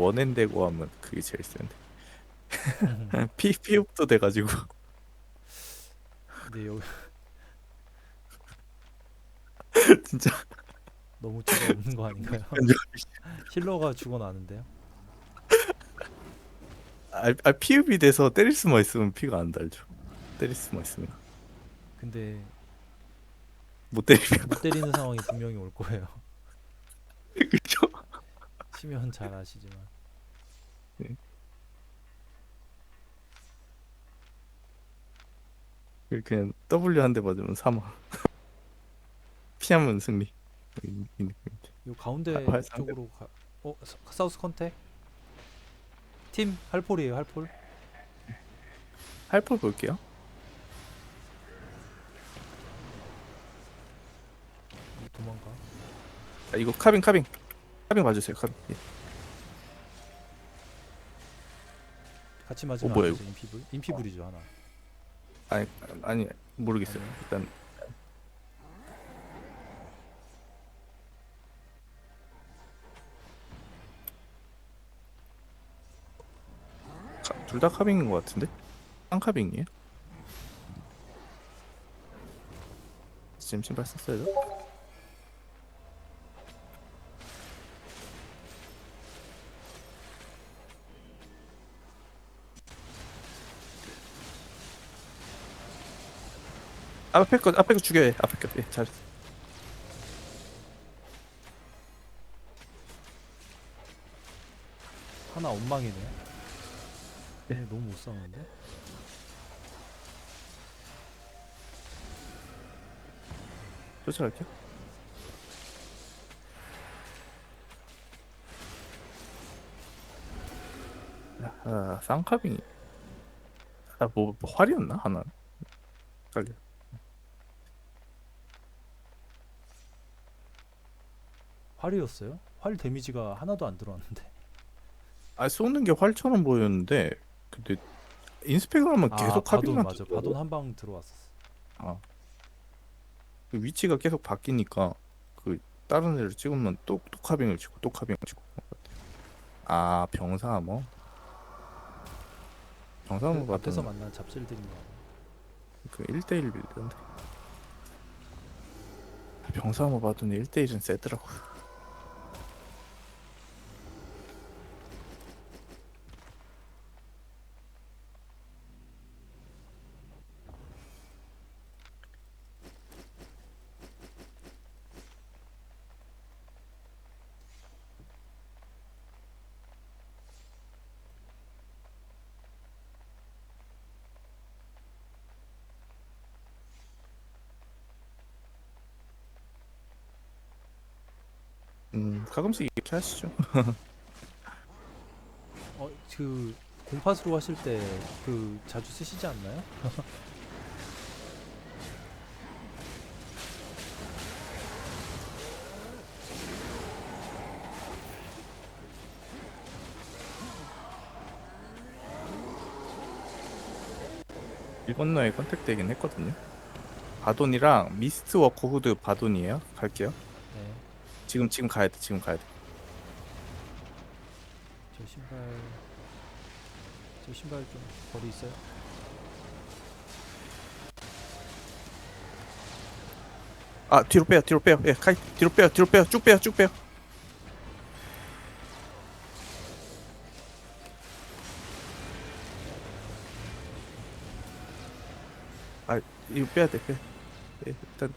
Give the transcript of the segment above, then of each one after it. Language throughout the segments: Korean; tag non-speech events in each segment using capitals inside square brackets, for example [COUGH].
원앤되고 하면 그게 제일 센데. [LAUGHS] 피 피업도 돼가지고 근데 여기 [LAUGHS] 진짜 너무 차가 없는 거 아닌가요? [LAUGHS] 힐러가 죽어나는데요? 아, 아 피업이 돼서 때릴 수만 있으면 피가 안 달죠. 때릴 수만 있으면 근데 못 때리면 못 때리는 상황이 분명히 올 거예요. 그죠? 치면 잘 아시지만 그냥 W 한 대 맞으면 사망. [LAUGHS] 피하면 승리. 이, 이 느낌인데. 요 가운데 아, 상대- 쪽으로 가. 어 사- 사우스 컨택 팀 할폴이에요 할폴. 할퍼 볼게요. 도망가. 아, 이거 카빙 카빙 카빙 봐주세요. 카빙. 예. 같이 맞으면 어, 뭐야, 안 되죠 인피불. 인피불이죠 하나. 아니 아니 모르겠어요. 일단 둘 다 카빙인 것 같은데? 쌍카빙이에요? 지금 신발 썼어요? 앞에 거 앞에 거 죽여야 해. 앞에 거. 예, 잘했어. 하나 엉망이네. 네, 너무 못 싸우는데. 쫓아갈게요. 아, 쌍카빙이. 아, 뭐, 뭐 활이었나 하나? 헷갈려. 활이었어요? 활 데미지가 하나도 안 들어왔는데. 아, 쏘는 게 활처럼 보였는데, 근데 인스펙을 하면 계속 아, 바돈 맞아. 뜨더라고. 바돈 한 방 들어왔었어. 아. 그 위치가 계속 바뀌니까 그 다른 애를 찍으면 또, 또 카빙을 치고 또 카빙을 치고 아 병사 암호 병사 암호 그 앞에서 만난 잡질들인 거. 그 1대1 빌드인데 병사 암호 받은 1대1은 세더라고 음 가끔씩 이렇게 하시죠 어, 그 공파수로 하실 때 그 자주 쓰시지 않나요? [LAUGHS] 일본 너에 컨택되긴 했거든요 바돈이랑 미스트 워커 후드 바돈이에요 갈게요 네. 지금 지금 가야 돼 지금 가야 돼 저 신발 저 신발 좀 거리 있어요? 아 뒤로 빼요 뒤로 빼요 예 카이 뒤로 빼요 뒤로 빼요 쭉 빼요 쭉 빼요 아 이거 빼야 돼 빼. 예, 일단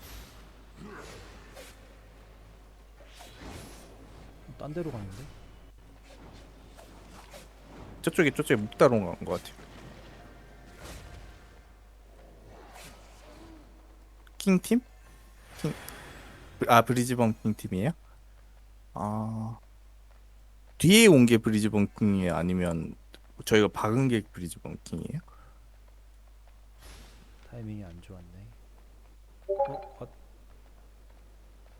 딴 데로 가는데? 저쪽에 저쪽에 묵다로 간것 같아요 킹 팀? 킹... 아 브리즈번 킹 팀이에요? 아 뒤에 온 게 브리즈번 킹이에요? 아니면 저희가 박은 게 브리즈번 킹이에요? 타이밍이 안 좋았네. 어, 아,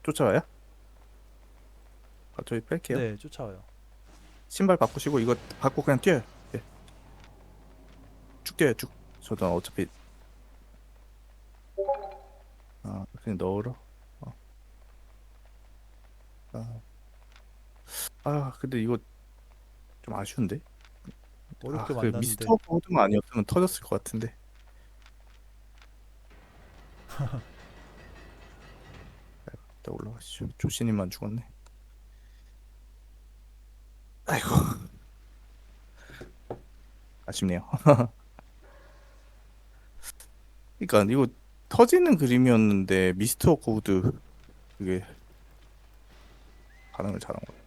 쫓아와요? 아 저희 뺄게요 네, 쫓아와요. 신발 바꾸시고 이거 받고 그냥 뛰어요 예. 쭉 뛰어요 쭉 저도 어차피 아 그냥 넣으러 어. 아. 아 근데 이거 좀 아쉬운데. 어렵게 아, 그 만났는데 미스터 코드만 아니었으면 터졌을 것 같은데. [LAUGHS] 일단 올라가시죠. 조씨님만 죽었네. 아이고. 아쉽네요. [LAUGHS] 그러니까 이거 터지는 그림이었는데 미스터 코드 그게 반응을 잘한 거예요.